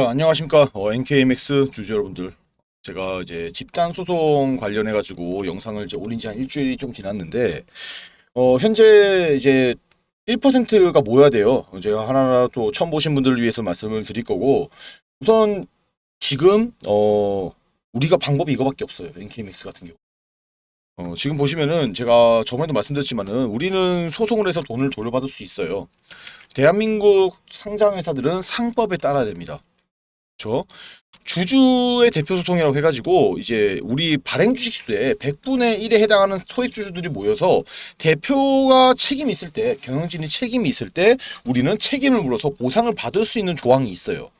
자, 안녕하십니까. 어, NKMX 주주 여러분들. 제가 이제 집단 소송 관련해 가지고 영상을 이제 올린 지 한 일주일이 좀 지났는데 어, 현재 이제 1%가 모여야 돼요. 제가 하나하나 또 처음 보신 분들을 위해서 말씀을 드릴 거고 우선 지금 어, 우리가 방법이 이거밖에 없어요. NKMX 같은 경우. 어, 지금 보시면은 제가 저번에도 말씀드렸지만은 우리는 소송을 해서 돈을 돌려받을 수 있어요. 대한민국 상장 회사들은 상법에 따라야 됩니다. 그렇죠? 주주의 대표 소송이라고 해가지고 이제 우리 발행 주식수의 100분의 1에 해당하는 소액 주주들이 모여서 대표가 책임이 있을 때 경영진이 책임이 있을 때 우리는 책임을 물어서 보상을 받을 수 있는 조항이 있어요.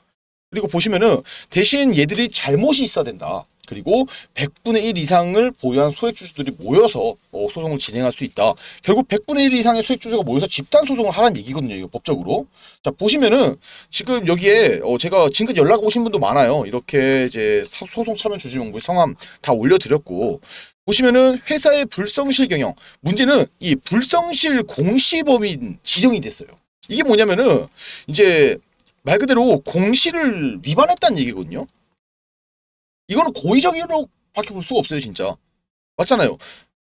그리고 보시면은 대신 얘들이 잘못이 있어야 된다. 그리고 100분의 1 이상을 보유한 소액 주주들이 모여서 어, 소송을 진행할 수 있다. 결국 100분의 1 이상의 소액 주주가 모여서 집단 소송을 하라는 얘기거든요. 이거 법적으로. 자 보시면은 지금 여기에 어, 제가 지금까지 연락 오신 분도 많아요. 이렇게 이제 사- 소송 참여 주주 명부에 성함 다 올려드렸고 보시면은 회사의 불성실 경영 문제는 이 불성실 공시범인 지정이 됐어요. 이게 뭐냐면은 이제 말 그대로 공시를 위반했다는 얘기거든요. 이거는 고의적으로 밖에 볼 수가 없어요, 진짜. 맞잖아요.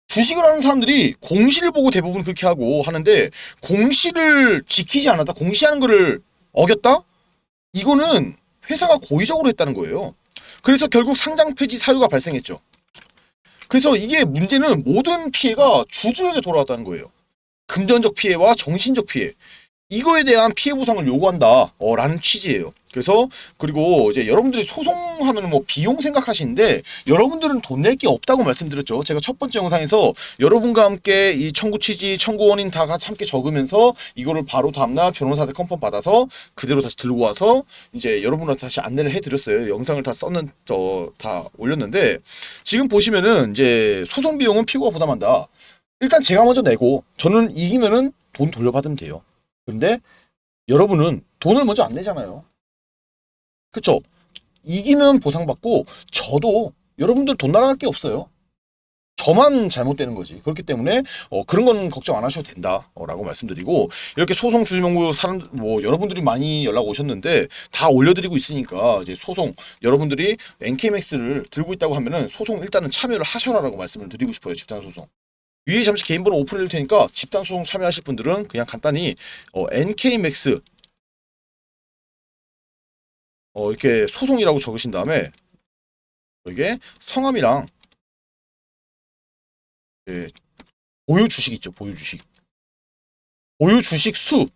주식을 하는 사람들이 공시를 보고 대부분 그렇게 하고 하는데 공시를 지키지 않았다, 공시하는 거를 어겼다? 이거는 회사가 고의적으로 했다는 거예요. 그래서 결국 상장 폐지 사유가 발생했죠. 그래서 이게 문제는 모든 피해가 주주에게 돌아왔다는 거예요. 금전적 피해와 정신적 피해. 이거에 대한 피해 보상을 요구한다. 어, 라는 취지예요. 그래서 그리고 이제 여러분들이 소송하면 뭐 비용 생각하시는데 여러분들은 돈 낼 게 없다고 말씀드렸죠. 제가 첫 번째 영상에서 여러분과 함께 이 청구 취지, 청구 원인 다 같이 함께 적으면서 이거를 바로 다음날 변호사한테 컨펌 받아서 그대로 다시 들고 와서 이제 여러분한테 다시 안내를 해드렸어요. 영상을 다 썼는 저다 올렸는데 지금 보시면은 이제 소송 비용은 피고가 부담한다. 일단 제가 먼저 내고 저는 이기면은 돈 돌려받으면 돼요. 근데 여러분은 돈을 먼저 안 내잖아요. 그쵸? 이기면 보상받고 저도 여러분들 돈 날아갈 게 없어요. 저만 잘못되는 거지. 그렇기 때문에 어, 그런 건 걱정 안 하셔도 된다라고 말씀드리고 이렇게 소송 주주명부 사람 뭐 여러분들이 많이 연락 오셨는데 다 올려드리고 있으니까 이제 소송 여러분들이 NKMX를 들고 있다고 하면은 소송 일단은 참여를 하셔라라고 말씀을 드리고 싶어요. 집단 소송. 위에 잠시 개인 번호 오픈해 드릴 테니까 집단 소송 참여하실 분들은 그냥 간단히 어, NKMX 어, 이렇게 소송이라고 적으신 다음에 이게 성함이랑 예, 보유 주식 있죠 보유 주식. 보유 주식 수.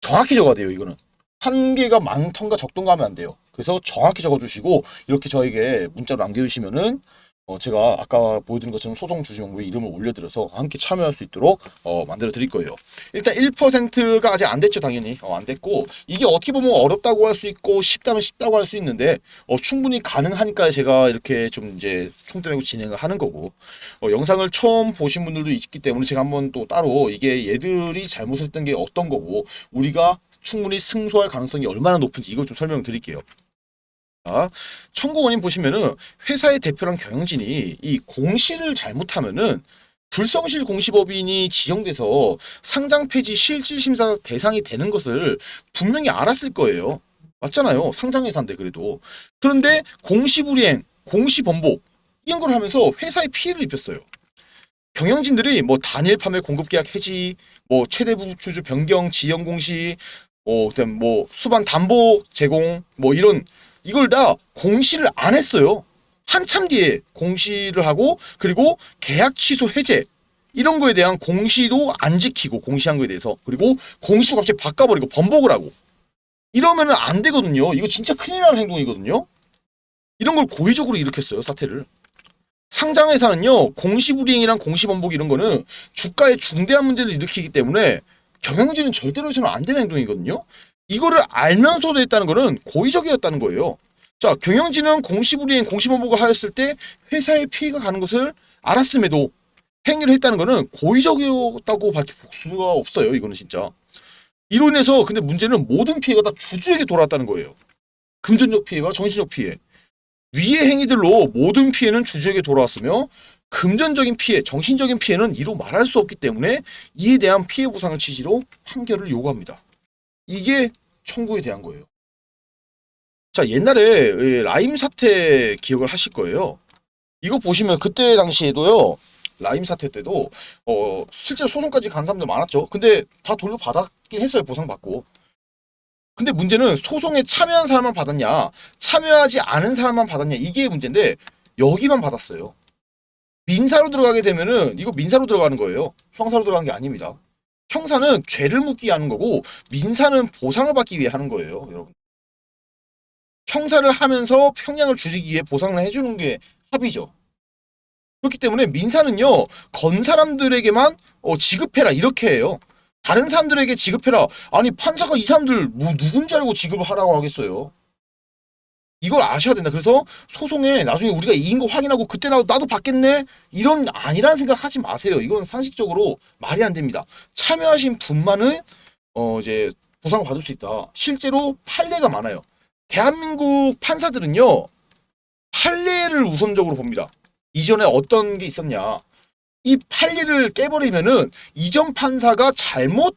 정확히 적어야 돼요 이거는. 한 개가 많던가 적던가 하면 안 돼요. 그래서 정확히 적어주시고 이렇게 저에게 문자로 남겨주시면은 어, 제가 아까 보여드린 것처럼 소송 주주명부에 이름을 올려드려서 함께 참여할 수 있도록 어, 만들어 드릴 거예요. 일단 1%가 아직 안 됐죠, 당연히. 어, 안 됐고, 이게 어떻게 보면 어렵다고 할 수 있고, 쉽다면 쉽다고 할 수 있는데, 어, 충분히 가능하니까 제가 이렇게 좀 이제 총대 메고 진행을 하는 거고, 어, 영상을 처음 보신 분들도 있기 때문에 제가 한번 또 따로 이게 얘들이 잘못했던 게 어떤 거고, 우리가 충분히 승소할 가능성이 얼마나 높은지 이걸 좀 설명 드릴게요. 자, 청구 원인 보시면은 회사의 대표랑 경영진이 이 공시를 잘못하면은 불성실 공시법인이 지정돼서 상장 폐지 실질 심사 대상이 되는 것을 분명히 알았을 거예요. 맞잖아요. 상장회사인데 그래도. 그런데 공시불이행, 공시번복 이런 걸 하면서 회사에 피해를 입혔어요. 경영진들이 뭐 단일 판매 공급 계약 해지, 뭐 최대 주주 변경 지연 공시, 어 그다음 뭐 수반 담보 제공 뭐 이런 이걸 다 공시를 안 했어요. 한참 뒤에 공시를 하고 그리고 계약 취소 해제 이런 거에 대한 공시도 안 지키고 공시한 거에 대해서 그리고 공시도 갑자기 바꿔버리고 번복을 하고 이러면은 안 되거든요. 이거 진짜 큰일 나는 행동이거든요. 이런 걸 고의적으로 일으켰어요 사태를. 상장회사는요 공시불이행이랑 공시번복 이런 거는 주가에 중대한 문제를 일으키기 때문에 경영진은 절대로 해서는 안 되는 행동이거든요. 이거를 알면서도 했다는 거는 고의적이었다는 거예요. 자, 경영진은 공시불이행, 공시번복을 하였을 때 회사에 피해가 가는 것을 알았음에도 행위를 했다는 거는 고의적이었다고 밝힐 수가 없어요. 이거는 진짜. 이로 인해서 근데 문제는 모든 피해가 다 주주에게 돌아왔다는 거예요. 금전적 피해와 정신적 피해. 위의 행위들로 모든 피해는 주주에게 돌아왔으며 금전적인 피해, 정신적인 피해는 이로 말할 수 없기 때문에 이에 대한 피해 보상을 취지로 판결을 요구합니다. 이게 청구에 대한 거예요. 자 옛날에 이 라임 사태 기억을 하실 거예요. 이거 보시면 그때 당시에도요. 라임 사태 때도 어 실제로 소송까지 간 사람들 많았죠. 근데 다 돌려받았긴 했어요. 보상받고. 근데 문제는 소송에 참여한 사람만 받았냐, 참여하지 않은 사람만 받았냐 이게 문제인데 여기만 받았어요. 민사로 들어가게 되면은 이거 민사로 들어가는 거예요. 형사로 들어가는 게 아닙니다. 형사는 죄를 묻기 위해 하는 거고 민사는 보상을 받기 위해 하는 거예요, 여러분. 형사를 하면서 평양을 줄이기 위해 보상을 해주는 게 합의죠. 그렇기 때문에 민사는요 건 사람들에게만 어, 지급해라 이렇게 해요. 다른 사람들에게 지급해라. 아니 판사가 이 사람들 뭐 누군지 알고 지급을 하라고 하겠어요. 이걸 아셔야 된다. 그래서 소송에 나중에 우리가 이긴 거 확인하고 그때 나도 나도 받겠네 이런 아니라는 생각 하지 마세요. 이건 상식적으로 말이 안 됩니다. 참여하신 분만은 어 이제 보상을 받을 수 있다. 실제로 판례가 많아요. 대한민국 판사들은요 판례를 우선적으로 봅니다. 이전에 어떤 게 있었냐. 이 판례를 깨버리면은 이전 판사가 잘못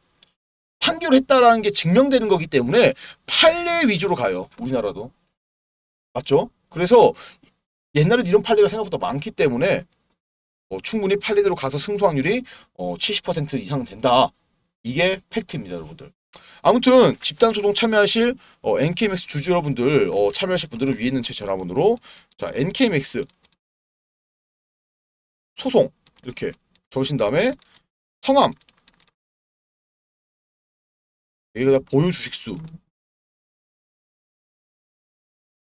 판결했다라는 게 증명되는 거기 때문에 판례 위주로 가요. 우리나라도. 맞죠? 그래서 옛날에 이런 판례가 생각보다 많기 때문에 어, 충분히 판례대로 가서 승소 확률이 어, 70% 이상 된다. 이게 팩트입니다, 여러분들. 아무튼 집단 소송 참여하실 어, NKMX 주주 여러분들 어, 참여하실 분들은 위에 있는 제 전화번호로 자 NKMX 소송 이렇게 적으신 다음에 성함 여기다 보유 주식수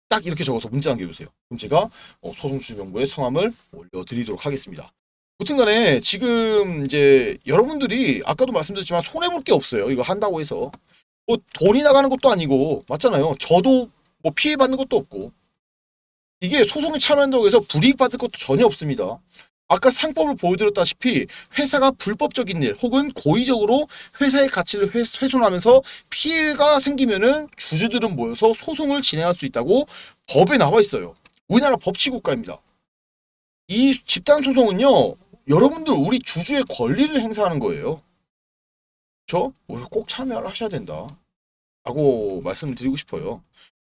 딱 이렇게 적어서 문자 남겨주세요. 그럼 제가 어, 소송 주명부에 성함을 올려드리도록 하겠습니다. 무튼간에 지금 이제 여러분들이 아까도 말씀드렸지만 손해 볼 게 없어요. 이거 한다고 해서 뭐 돈이 나가는 것도 아니고 맞잖아요. 저도 뭐 피해 받는 것도 없고 이게 소송에 참여한다고 해서 불이익 받을 것도 전혀 없습니다. 아까 상법을 보여드렸다시피 회사가 불법적인 일 혹은 고의적으로 회사의 가치를 훼, 훼손하면서 피해가 생기면은 주주들은 모여서 소송을 진행할 수 있다고 법에 나와 있어요. 우리나라 법치 국가입니다. 이 집단 소송은요, 여러분들 우리 주주의 권리를 행사하는 거예요. 저꼭 참여를 하셔야 된다. 라고 말씀드리고 싶어요.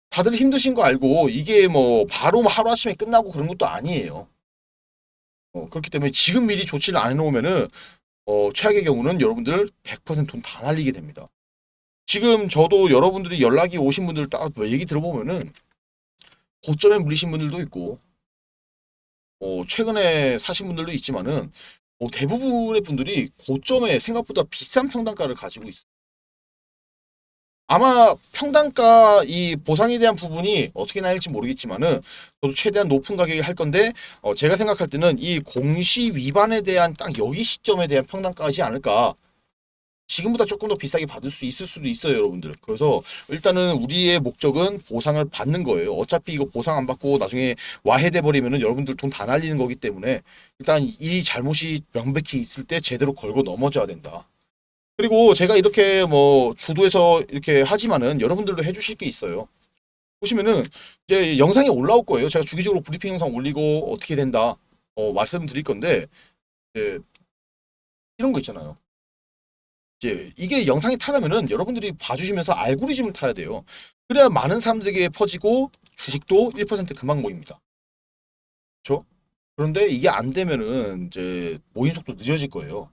다들 힘드신 거 알고 이게 뭐 바로 하루아침에 끝나고 그런 것도 아니에요. 어, 그렇기 때문에 지금 미리 조치를 안 해놓으면은 어, 최악의 경우는 여러분들 100%돈 다 날리게 됩니다. 지금 저도 여러분들이 연락이 오신 분들 딱 얘기 들어보면은 고점에 물리신 분들도 있고 어, 최근에 사신 분들도 있지만은 어, 대부분의 분들이 고점에 생각보다 비싼 평단가를 가지고 있어요. 아마 평단가 이 보상에 대한 부분이 어떻게 나일지 모르겠지만은 저도 최대한 높은 가격에 할 건데 어, 제가 생각할 때는 이 공시 위반에 대한 딱 여기 시점에 대한 평단가지 않을까. 지금보다 조금 더 비싸게 받을 수 있을 수도 있어요, 여러분들. 그래서 일단은 우리의 목적은 보상을 받는 거예요. 어차피 이거 보상 안 받고 나중에 와해돼 버리면은 여러분들 돈 다 날리는 거기 때문에 일단 이 잘못이 명백히 있을 때 제대로 걸고 넘어져야 된다. 그리고 제가 이렇게 뭐 주도해서 이렇게 하지만은 여러분들도 해주실 게 있어요. 보시면은 이제 영상이 올라올 거예요. 제가 주기적으로 브리핑 영상 올리고 어떻게 된다 어, 말씀드릴 건데 이제 이런 거 있잖아요. 이제 이게 영상이 타려면은 여러분들이 봐주시면서 알고리즘을 타야 돼요. 그래야 많은 사람들에게 퍼지고 주식도 1% 금방 모입니다. 그렇죠? 그런데 이게 안 되면은 이제 모임 속도 늦어질 거예요.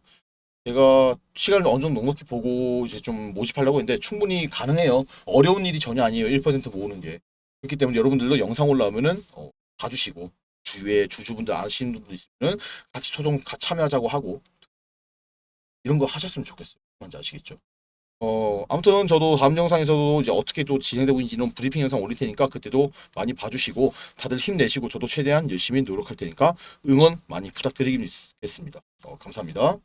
제가 시간을 어느 정도 넉넉히 보고 이제 좀 모집하려고 했는데 충분히 가능해요. 어려운 일이 전혀 아니에요. 1% 모으는 게. 그렇기 때문에 여러분들도 영상 올라오면은 어, 봐주시고 주위에 주주분들 아시는 분들 있으면 같이 소송 같이 참여하자고 하고 이런 거 하셨으면 좋겠어요. 뭔지 아시겠죠? 어 아무튼 저도 다음 영상에서도 이제 어떻게 또 진행되고 있는지는 브리핑 영상 올릴 테니까 그때도 많이 봐주시고 다들 힘내시고 저도 최대한 열심히 노력할 테니까 응원 많이 부탁드리겠습니다. 어, 감사합니다.